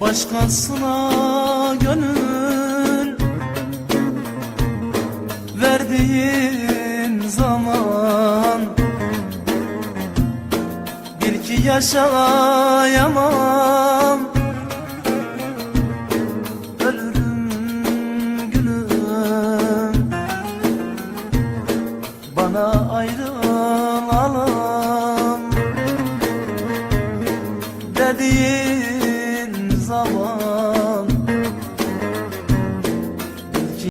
Başkasına gönül verdiğin zaman Bil ki yaşayamam. Ölürüm gülüm. Bana ayrılalım. Dediğin zaman